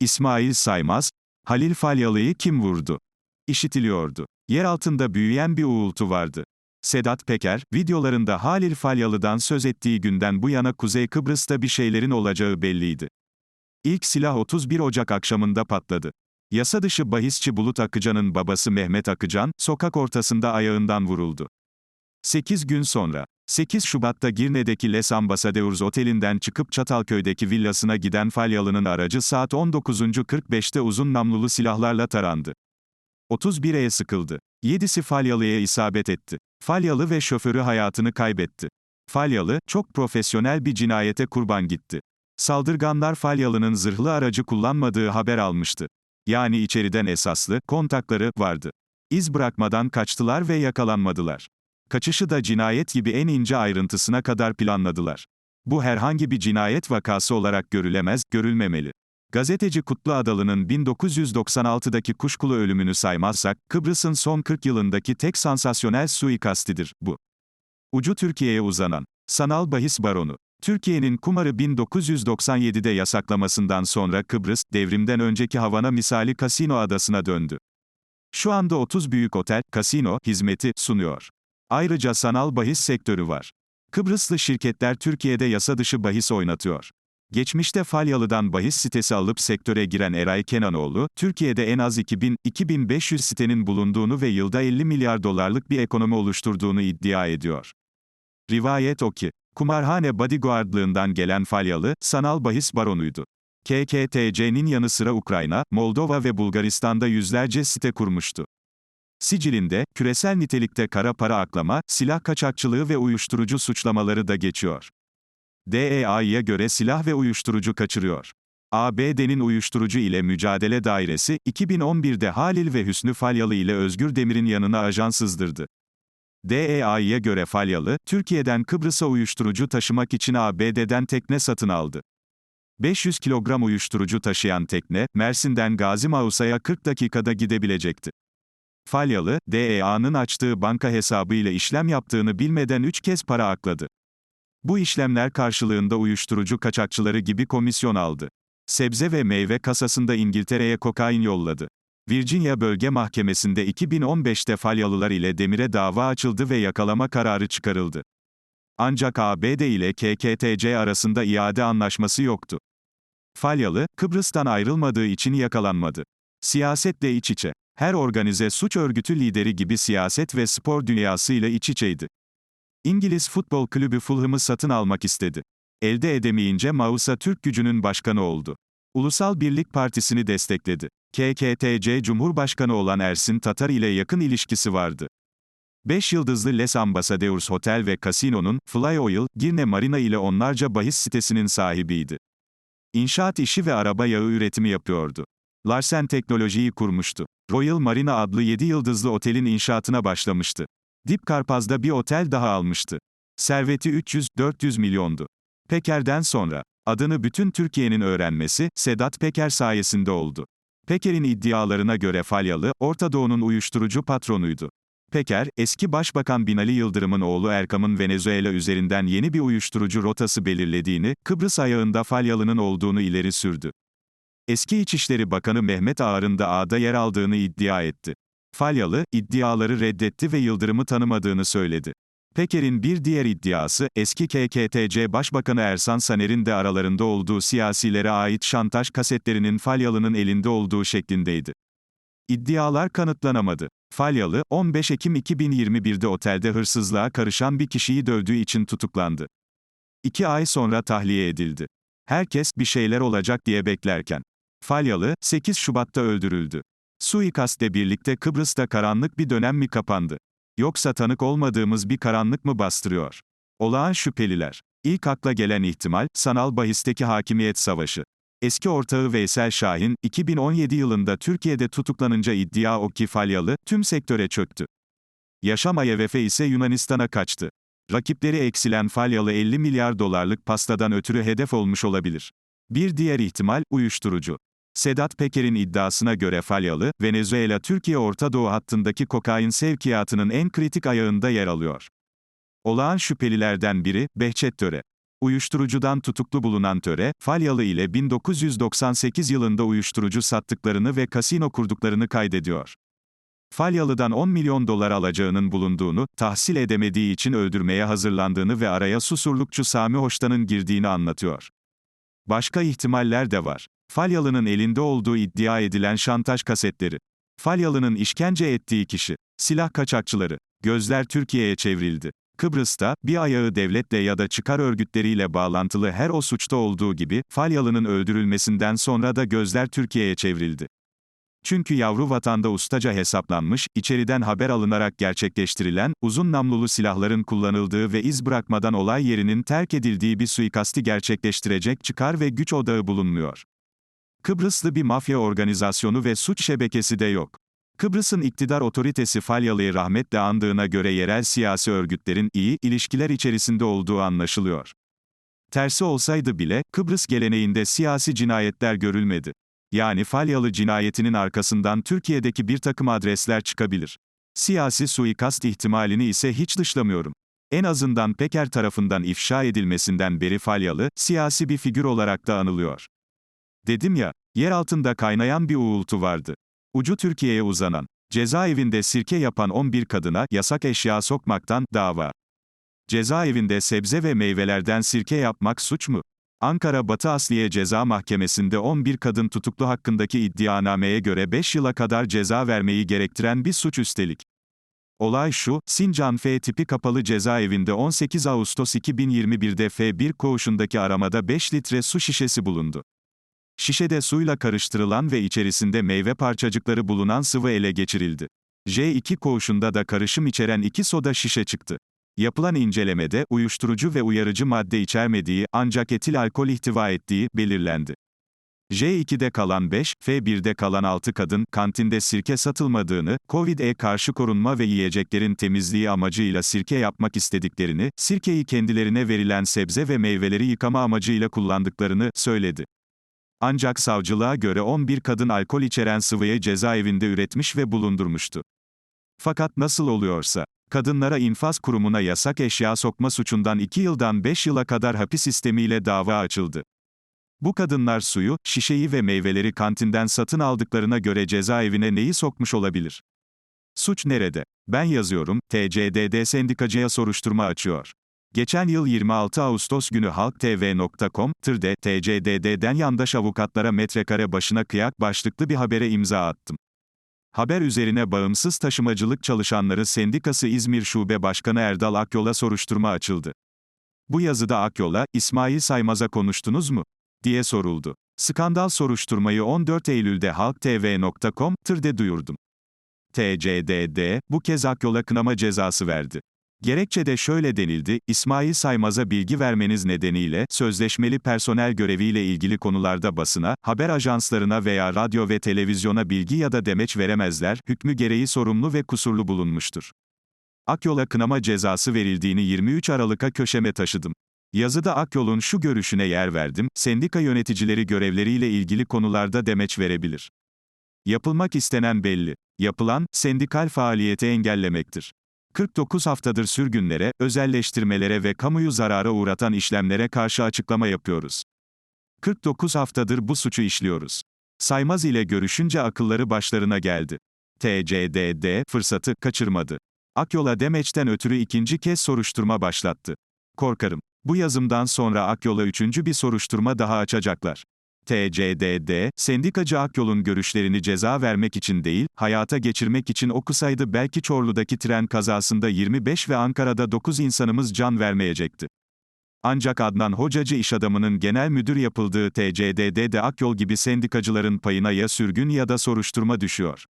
İsmail Saymaz, Halil Falyalı'yı kim vurdu? İşitiliyordu. Yer altında büyüyen bir uğultu vardı. Sedat Peker, videolarında Halil Falyalı'dan söz ettiği günden bu yana Kuzey Kıbrıs'ta bir şeylerin olacağı belliydi. İlk silah 31 Ocak akşamında patladı. Yasa dışı bahisçi Bulut Akıcan'ın babası Mehmet Akıcan, sokak ortasında ayağından vuruldu. 8 gün sonra, 8 Şubat'ta Girne'deki Les Ambassadeurs Oteli'nden çıkıp Çatalköy'deki villasına giden Falyalı'nın aracı saat 19.45'te uzun namlulu silahlarla tarandı. 31'e sıkıldı. 7'si Falyalı'ya isabet etti. Falyalı ve şoförü hayatını kaybetti. Falyalı, çok profesyonel bir cinayete kurban gitti. Saldırganlar Falyalı'nın zırhlı aracı kullanmadığı haber almıştı. Yani içeriden esaslı, kontakları, vardı. İz bırakmadan kaçtılar ve yakalanmadılar. Kaçışı da cinayet gibi en ince ayrıntısına kadar planladılar. Bu herhangi bir cinayet vakası olarak görülemez, görülmemeli. Gazeteci Kutlu Adalı'nın 1996'daki kuşkulu ölümünü saymazsak, Kıbrıs'ın son 40 yılındaki tek sansasyonel suikastidir, bu. Ucu Türkiye'ye uzanan, sanal bahis baronu. Türkiye'nin kumarı 1997'de yasaklamasından sonra Kıbrıs, devrimden önceki Havana misali kasino adasına döndü. Şu anda 30 büyük otel, kasino, hizmeti, sunuyor. Ayrıca sanal bahis sektörü var. Kıbrıslı şirketler Türkiye'de yasa dışı bahis oynatıyor. Geçmişte Falyalı'dan bahis sitesi alıp sektöre giren Eray Kenanoğlu, Türkiye'de en az 2000-2500 sitenin bulunduğunu ve yılda 50 milyar dolarlık bir ekonomi oluşturduğunu iddia ediyor. Rivayet o ki, kumarhane bodyguardlığından gelen Falyalı, sanal bahis baronuydu. KKTC'nin yanı sıra Ukrayna, Moldova ve Bulgaristan'da yüzlerce site kurmuştu. Sicilinde, küresel nitelikte kara para aklama, silah kaçakçılığı ve uyuşturucu suçlamaları da geçiyor. DEA'ya göre silah ve uyuşturucu kaçırıyor. ABD'nin uyuşturucu ile mücadele dairesi, 2011'de Halil ve Hüsnü Falyalı ile Özgür Demir'in yanına ajan sızdırdı. DEA'ya göre Falyalı, Türkiye'den Kıbrıs'a uyuşturucu taşımak için ABD'den tekne satın aldı. 500 kilogram uyuşturucu taşıyan tekne, Mersin'den Gazi Mausa'ya 40 dakikada gidebilecekti. Falyalı, DEA'nın açtığı banka hesabıyla işlem yaptığını bilmeden 3 kez para akladı. Bu işlemler karşılığında uyuşturucu kaçakçıları gibi komisyon aldı. Sebze ve meyve kasasında İngiltere'ye kokain yolladı. Virginia Bölge Mahkemesi'nde 2015'te Falyalılar ile Demir'e dava açıldı ve yakalama kararı çıkarıldı. Ancak ABD ile KKTC arasında iade anlaşması yoktu. Falyalı, Kıbrıs'tan ayrılmadığı için yakalanmadı. Siyasetle iç içe. Her organize suç örgütü lideri gibi siyaset ve spor dünyasıyla iç içeydi. İngiliz futbol kulübü Fulham'ı satın almak istedi. Elde edemeyince Mausa Türk gücünün başkanı oldu. Ulusal Birlik Partisi'ni destekledi. KKTC Cumhurbaşkanı olan Ersin Tatar ile yakın ilişkisi vardı. 5 yıldızlı Les Ambassadeurs Hotel ve Casino'nun, Fly Oil, Girne Marina ile onlarca bahis sitesinin sahibiydi. İnşaat işi ve araba yağı üretimi yapıyordu. Larsen Teknoloji'yi kurmuştu. Royal Marina adlı 7 yıldızlı otelin inşaatına başlamıştı. Dip Karpaz'da bir otel daha almıştı. Serveti 300-400 milyondu. Peker'den sonra, adını bütün Türkiye'nin öğrenmesi, Sedat Peker sayesinde oldu. Peker'in iddialarına göre Falyalı, Orta Doğu'nun uyuşturucu patronuydu. Peker, eski Başbakan Binali Yıldırım'ın oğlu Erkam'ın Venezuela üzerinden yeni bir uyuşturucu rotası belirlediğini, Kıbrıs ayağında Falyalı'nın olduğunu ileri sürdü. Eski İçişleri Bakanı Mehmet Ağar'ın da ağda yer aldığını iddia etti. Falyalı, iddiaları reddetti ve Yıldırım'ı tanımadığını söyledi. Peker'in bir diğer iddiası, eski KKTC Başbakanı Ersan Saner'in de aralarında olduğu siyasilere ait şantaj kasetlerinin Falyalı'nın elinde olduğu şeklindeydi. İddialar kanıtlanamadı. Falyalı, 15 Ekim 2021'de otelde hırsızlığa karışan bir kişiyi dövdüğü için tutuklandı. İki ay sonra tahliye edildi. Herkes, bir şeyler olacak diye beklerken. Falyalı, 8 Şubat'ta öldürüldü. Suikastle birlikte Kıbrıs'ta karanlık bir dönem mi kapandı? Yoksa tanık olmadığımız bir karanlık mı bastırıyor? Olağan şüpheliler. İlk akla gelen ihtimal, sanal bahisteki hakimiyet savaşı. Eski ortağı Veysel Şahin, 2017 yılında Türkiye'de tutuklanınca iddia o ki Falyalı, tüm sektöre çöktü. Yaşam IMF ise Yunanistan'a kaçtı. Rakipleri eksilen Falyalı 50 milyar dolarlık pastadan ötürü hedef olmuş olabilir. Bir diğer ihtimal, uyuşturucu. Sedat Peker'in iddiasına göre Falyalı, Venezuela-Türkiye Orta Doğu hattındaki kokain sevkiyatının en kritik ayağında yer alıyor. Olağan şüphelilerden biri, Behçet Töre. Uyuşturucudan tutuklu bulunan Töre, Falyalı ile 1998 yılında uyuşturucu sattıklarını ve kasino kurduklarını kaydediyor. Falyalı'dan 10 milyon dolar alacağının bulunduğunu, tahsil edemediği için öldürmeye hazırlandığını ve araya Susurlukçu Sami Hoştan'ın girdiğini anlatıyor. Başka ihtimaller de var. Falyalı'nın elinde olduğu iddia edilen şantaj kasetleri. Falyalı'nın işkence ettiği kişi. Silah kaçakçıları. Gözler Türkiye'ye çevrildi. Kıbrıs'ta, bir ayağı devletle ya da çıkar örgütleriyle bağlantılı her o suçta olduğu gibi, Falyalı'nın öldürülmesinden sonra da gözler Türkiye'ye çevrildi. Çünkü yavru vatanda ustaca hesaplanmış, içeriden haber alınarak gerçekleştirilen, uzun namlulu silahların kullanıldığı ve iz bırakmadan olay yerinin terk edildiği bir suikasti gerçekleştirecek çıkar ve güç odağı bulunmuyor. Kıbrıslı bir mafya organizasyonu ve suç şebekesi de yok. Kıbrıs'ın iktidar otoritesi Falyalı'yı rahmetle andığına göre yerel siyasi örgütlerin iyi ilişkiler içerisinde olduğu anlaşılıyor. Tersi olsaydı bile, Kıbrıs geleneğinde siyasi cinayetler görülmedi. Yani Falyalı cinayetinin arkasından Türkiye'deki bir takım adresler çıkabilir. Siyasi suikast ihtimalini ise hiç dışlamıyorum. En azından Peker tarafından ifşa edilmesinden beri Falyalı, siyasi bir figür olarak da anılıyor. Dedim ya, yer altında kaynayan bir uğultu vardı. Ucu Türkiye'ye uzanan, cezaevinde sirke yapan 11 kadına yasak eşya sokmaktan dava. Cezaevinde sebze ve meyvelerden sirke yapmak suç mu? Ankara Batı Asliye Ceza Mahkemesi'nde 11 kadın tutuklu hakkındaki iddianameye göre 5 yıla kadar ceza vermeyi gerektiren bir suç üstelik. Olay şu, Sincan F tipi kapalı cezaevinde 18 Ağustos 2021'de F1 koğuşundaki aramada 5 litre su şişesi bulundu. Şişede suyla karıştırılan ve içerisinde meyve parçacıkları bulunan sıvı ele geçirildi. J2 koğuşunda da karışım içeren iki soda şişe çıktı. Yapılan incelemede uyuşturucu ve uyarıcı madde içermediği ancak etil alkol ihtiva ettiği belirlendi. J2'de kalan 5, F1'de kalan 6 kadın, kantinde sirke satılmadığını, Covid-19'e karşı korunma ve yiyeceklerin temizliği amacıyla sirke yapmak istediklerini, sirkeyi kendilerine verilen sebze ve meyveleri yıkama amacıyla kullandıklarını söyledi. Ancak savcılığa göre 11 kadın alkol içeren sıvıyı cezaevinde üretmiş ve bulundurmuştu. Fakat nasıl oluyorsa, kadınlara infaz kurumuna yasak eşya sokma suçundan 2 yıldan 5 yıla kadar hapis sistemiyle dava açıldı. Bu kadınlar suyu, şişeyi ve meyveleri kantinden satın aldıklarına göre cezaevine neyi sokmuş olabilir? Suç nerede? Ben yazıyorum, TCDD sendikacıya soruşturma açıyor. Geçen yıl 26 Ağustos günü halktv.com, tırde, TCDD'den yandaş avukatlara metrekare başına kıyak başlıklı bir habere imza attım. Haber üzerine Bağımsız Taşımacılık Çalışanları Sendikası İzmir Şube Başkanı Erdal Akyol'a soruşturma açıldı. Bu yazıda Akyol'a, İsmail Saymaz'a konuştunuz mu? diye soruldu. Skandal soruşturmayı 14 Eylül'de halktv.com, tırde duyurdum. TCDD, bu kez Akyol'a kınama cezası verdi. Gerekçede şöyle denildi, İsmail Saymaz'a bilgi vermeniz nedeniyle, sözleşmeli personel göreviyle ilgili konularda basına, haber ajanslarına veya radyo ve televizyona bilgi ya da demeç veremezler, hükmü gereği sorumlu ve kusurlu bulunmuştur. Akyol'a kınama cezası verildiğini 23 Aralık'a köşeme taşıdım. Yazıda Akyol'un şu görüşüne yer verdim, sendika yöneticileri görevleriyle ilgili konularda demeç verebilir. Yapılmak istenen belli. Yapılan, sendikal faaliyeti engellemektir. 49 haftadır sürgünlere, özelleştirmelere ve kamuyu zarara uğratan işlemlere karşı açıklama yapıyoruz. 49 haftadır bu suçu işliyoruz. Saymaz ile görüşünce akılları başlarına geldi. TCDD fırsatı kaçırmadı. Akyol'a demeçten ötürü ikinci kez soruşturma başlattı. Korkarım. Bu yazımdan sonra Akyol'a üçüncü bir soruşturma daha açacaklar. TCDD, sendikacı Akyol'un görüşlerini ceza vermek için değil, hayata geçirmek için okusaydı belki Çorlu'daki tren kazasında 25 ve Ankara'da 9 insanımız can vermeyecekti. Ancak Adnan Hocacı iş adamının genel müdür yapıldığı TCDD'de Akyol gibi sendikacıların payına ya sürgün ya da soruşturma düşüyor.